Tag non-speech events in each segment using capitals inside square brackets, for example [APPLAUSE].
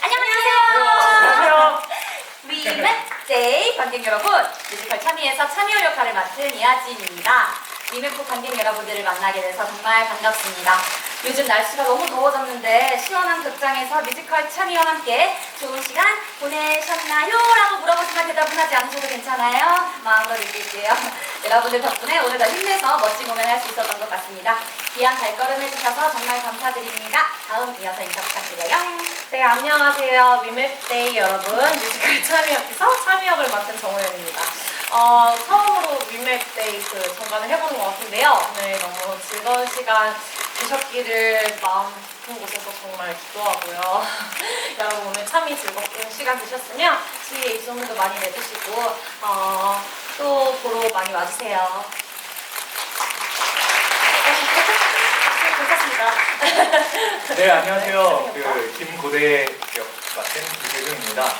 안녕하세요. 안녕. 위맥제이 관객 여러분, 뮤지컬 참여에서 참여 역할을 맡은 이아진입니다. 위맥부 관객 여러분들을 만나게 돼서 정말 반갑습니다. 요즘 날씨가 너무 더워졌는데 10월 한 극장에서 뮤지컬 참여와 함께 좋은 시간 보내셨나요? 라고 물어보시면 대답은 하지 않으셔도 괜찮아요. 마음껏 읽을게요. [LAUGHS] 여러분들 덕분에 오늘 더 힘내서 멋진 공연을 할 수 있었던 것 같습니다. 귀한 발걸음 해주셔서 정말 감사드립니다. 다음 이어서 인사 부탁드려요. 네, 안녕하세요. 위맵데이 여러분. 뮤지컬 참여역에서 참여역을 맡은 정호연입니다. 어, 처음으로 위맵데이 그 정관을 해보는 것 같은데요. 네, 너무 즐거운 시간 되셨기를 마음 깊은 곳에서 정말 기도하고요. [LAUGHS] 여러분 오늘 참이 즐겁게 시간 되셨으면 주위에 입소문도 많이 내주시고 어, 또 보러 많이 와주세요. 괜찮습니다. [LAUGHS] 네, 안녕하세요. 그 김고대 역 맡은 김재중입니다.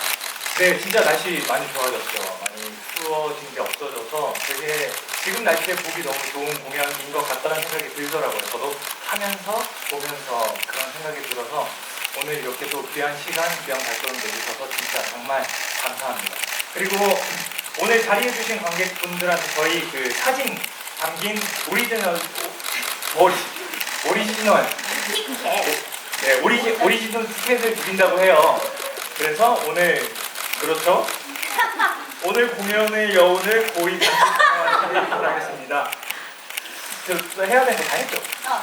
네, 진짜 날씨 많이 좋아졌죠. 많이 추워진 게 없어져서 되게 지금 날씨에 보기 너무 좋은 공연인 것 같다는 생각이 들더라고요. 저도 하면서 보면서 그런 생각이 들어서 오늘 이렇게 또 귀한 시간, 귀한 발걸음 내주셔서 진짜 정말 감사합니다. 그리고 오늘 자리해주신 관객분들한테 저희 그 사진 담긴 오리지널 오리, 오리지널 네, 오리지, 오리지널 티켓을 드린다고 해요. 그래서 오늘, 그렇죠? 오늘 공연의 여운을 고이 간직하도록 하겠습니다. 저, 저 해야 되는 거다 했죠? 어.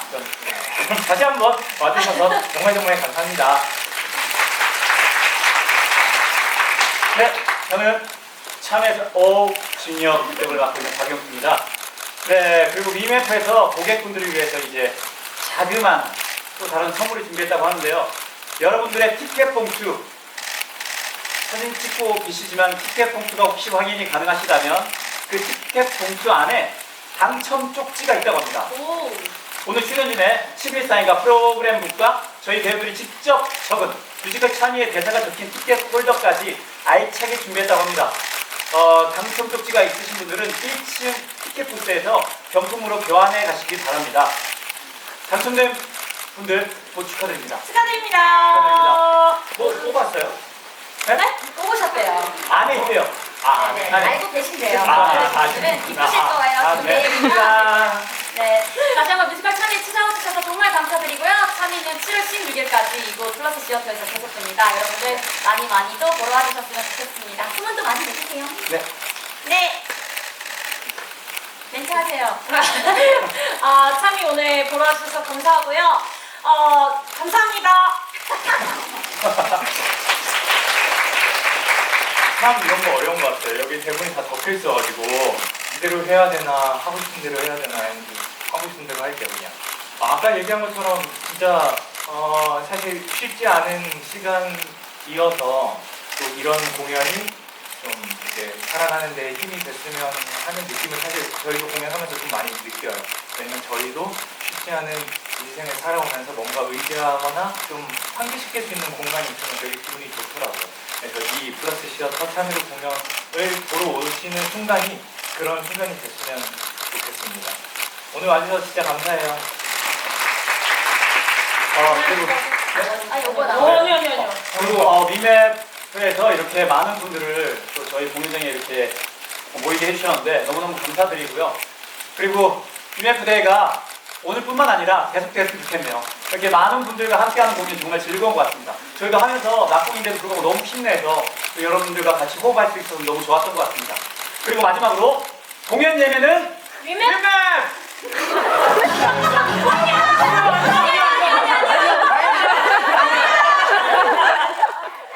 그럼 다시 한번 와주셔서 정말 정말 감사합니다. 네, 저는 참에서 오 진영 역을 맡고 있는 박영수입니다. 네, 그리고 미메프에서 고객분들을 위해서 이제 자그마한 또 다른 선물을 준비했다고 하는데요. 여러분들의 티켓 봉투 사진 찍고 계시지만 티켓 봉투가 혹시 확인이 가능하시다면 그 티켓 봉투 안에 당첨 쪽지가 있다고 합니다. 오. 오늘 출연진의 11사인과 프로그램북과 저희 배우들이 직접 적은 뮤지컬 참여의 대사가 적힌 티켓 폴더까지 알차게 준비했다고 합니다. 어, 당첨 쪽지가 있으신 분들은 1층 티켓 부스에서 경품으로 교환해 가시기 바랍니다. 당첨된 분들 모 축하드립니다. 축하드립니다. 축하드립니다. 뭐 뽑았어요? 네? 네? 뽑으셨대요. 안에 있대요. 아, 네, 안에. 알고 계신데요. 아, 아, 여러분들은 기쁘실 거예요. 아, 네. 네, 다시 한번 뮤지컬 참여 찾아와주셔서 정말 감사드리고요. 참여는 7월 16일까지 이곳 플러스 시어터에서 계속됩니다. 여러분들 많이 많이 또 보러 와주셨으면 좋겠습니다. 후문도 많이 내주세요. 네. 네. 멘트하세요. [LAUGHS] 아, 참이 오늘 보러 와주셔서 감사하고요. 어, 감사합니다. [LAUGHS] 참 이런 거 어려운 것 같아요. 여기 대본이 다 적혀 있어가지고 이대로 해야 되나 하고 싶은 대로 해야 되나 했는데 하고 싶은 대로 할게요 그냥. 아, 아까 얘기한 것처럼 진짜 어, 사실 쉽지 않은 시간이어서 또 이런 공연이 좀 이제 살아가는 데 힘이 됐으면 하는 느낌을 사실 저희도 공연하면서 좀 많이 느껴요. 왜냐면 저희도 쉽지 않은 인생을 살아오면서 뭔가 의지하거나 좀 환기시킬 수 있는 공간이 있으면 되게 기분이 좋더라고요. 그래서 이 플러스 시어터 참여로 공연을 보러 오시는 순간이 그런 순간이 됐으면 좋겠습니다. 오늘 와주셔서 진짜 감사해요. 어, 그리고 아, 요거 어, 나와요. 아니요, 아니요, 아니요. 그리고 어, 미맵에서 이렇게 많은 분들을 또 저희 공연장에 이렇게 모이게 해주셨는데 너무너무 감사드리고요. 그리고 미맵 대회가 오늘뿐만 아니라 계속됐으면 좋겠네요. 이렇게 많은 분들과 함께하는 공연 정말 즐거운 것 같습니다. 저희도 하면서 낙공인데도 불구하고 너무 힘내서 또 여러분들과 같이 호흡할 수 있어서 너무 좋았던 것 같습니다. 그리고 마지막으로 공연 예매는! 미맵!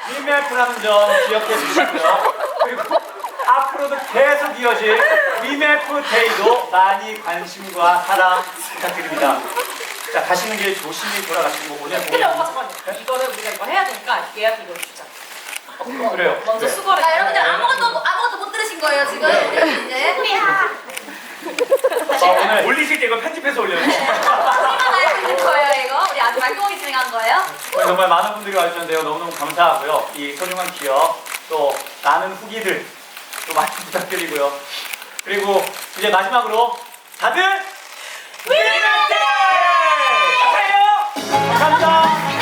위메프라는 점 기억해 주시고요. 그리고 앞으로도 계속 이어질 위메프 데이도 많이 관심과 사랑 부탁드립니다. 자, 가시는 길 조심히 돌아가시고 오늘 근데 오빠 공연 잠깐만요. 이거를 우리가 이거 해야 되니까 예약 이거 주자. 그래요. 먼저 네. 수거를. 자, 여러분들. 아무것도, 아무것도 못 들으신 거예요, 지금. 네. 우리 이제. 우리야. 어, 오늘 올리실 때 이거 편집해서 올려요. 우리만 알고 있는 거예요, 이거. 우리 아주 말끔하게 진행한 거예요. 오늘 정말 많은 분들이 와주셨는데요. 너무너무 감사하고요. 이 소중한 기억, 또 많은 후기들 또 많이 [LAUGHS] 부탁드리고요. 그리고 이제 마지막으로 다들 위너스! 감사합니다.